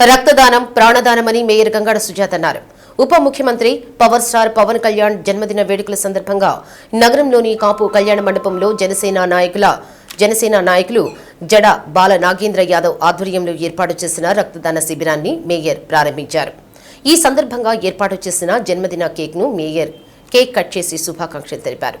రక్తదానం ప్రాణదానమని మేయర్ గంగాడ సుజాత అన్నారు. ఉప ముఖ్యమంత్రి పవర్ స్టార్ పవన్ కళ్యాణ్ జన్మదిన వేడుకల సందర్భంగా నగరంలోని కాపు కళ్యాణ మండపంలో జనసేన నాయకుల జనసేన నాయకులు జడ బాల నాగేంద్ర యాదవ్ ఆధ్వర్యంలో ఏర్పాటు చేసిన రక్తదాన శిబిరాన్ని మేయర్ ప్రారంభించారు. ఈ సందర్భంగా ఏర్పాటు చేసిన జన్మదిన కేక్ను మేయర్ కేక్ కట్ చేసి శుభాకాంక్షలు తెలిపారు.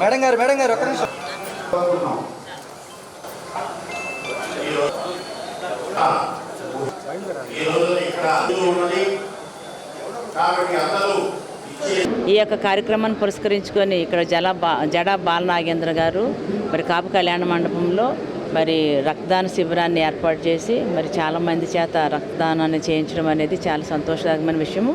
మేడం గారు మేడం గారు ఒక్క నిమిషం. ఈ యొక్క కార్యక్రమాన్ని పురస్కరించుకొని ఇక్కడ జల బా జడ బాలనాగేంద్ర గారు మరి కాపు కళ్యాణ మండపంలో మరి రక్తదాన శిబిరాన్ని ఏర్పాటు చేసి మరి చాలామంది చేత రక్తదానాన్ని చేయించడం అనేది చాలా సంతోషకరమైన విషయము.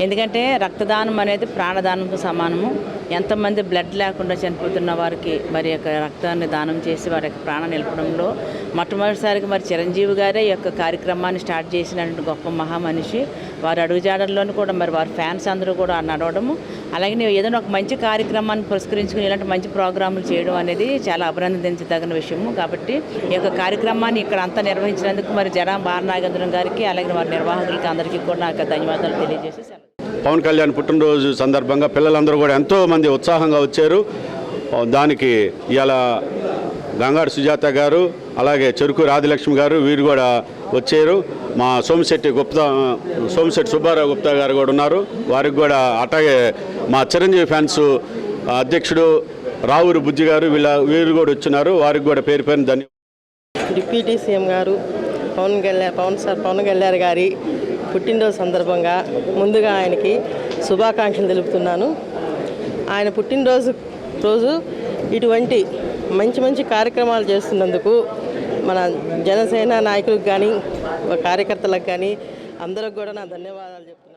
ఎందుకంటే రక్తదానం అనేది ప్రాణదానంతో సమానము. ఎంతమంది బ్లడ్ లేకుండా చనిపోతున్న వారికి మరి యొక్క రక్తాన్ని దానం చేసి వారి యొక్క ప్రాణం నిలపడంలో మొట్టమొదటిసారిగా మరి చిరంజీవి గారే ఈ యొక్క కార్యక్రమాన్ని స్టార్ట్ చేసినటువంటి గొప్ప మహామనిషి. వారి అడుగుజాడల్లోనూ కూడా మరి వారి ఫ్యాన్స్ అందరూ కూడా నడవడము. అలాగే నేను ఏదైనా ఒక మంచి కార్యక్రమాన్ని పురస్కరించుకుని ఇలాంటి మంచి ప్రోగ్రాములు చేయడం అనేది చాలా అభినందించదగిన విషయము. కాబట్టి ఈ యొక్క కార్యక్రమాన్ని ఇక్కడ అంతా నిర్వహించినందుకు మరి జడా బాలనాగేంద్రం గారికి అలాగే వారి నిర్వాహకులకి అందరికీ కూడా నాకు ధన్యవాదాలు తెలియజేసి పవన్ కళ్యాణ్ పుట్టినరోజు సందర్భంగా పిల్లలందరూ కూడా ఎంతో మంది ఉత్సాహంగా వచ్చారు. దానికి ఇలా గంగాడు సుజాత గారు అలాగే చెరుకు రాధిలక్ష్మి గారు వీరు కూడా వచ్చారు. మా సోమిశెట్టి గుప్తా సోమిశెట్టి సుబ్బారావు గుప్తా గారు కూడా ఉన్నారు. వారికి కూడా అట్లాగే మా చిరంజీవి ఫ్యాన్స్ అధ్యక్షుడు రావురు బుజ్జి గారు వీళ్ళ వీరు కూడా వచ్చినారు. వారికి కూడా పేరు పేరు ధన్యవాదాలు డిప్యూటీ సీఎం గారు పవన్ కళ్యాణ్ పవన్ సార్ పవన్ కళ్యాణ్ గారి పుట్టినరోజు సందర్భంగా ముందుగా ఆయనకి శుభాకాంక్షలు తెలుపుతున్నాను. ఆయన పుట్టినరోజు రోజు ఇటువంటి మంచి మంచి కార్యక్రమాలు చేస్తున్నందుకు మన జనసేన నాయకులకు కానీ కార్యకర్తలకు కానీ అందరికి కూడా నా ధన్యవాదాలు చెప్తున్నాను.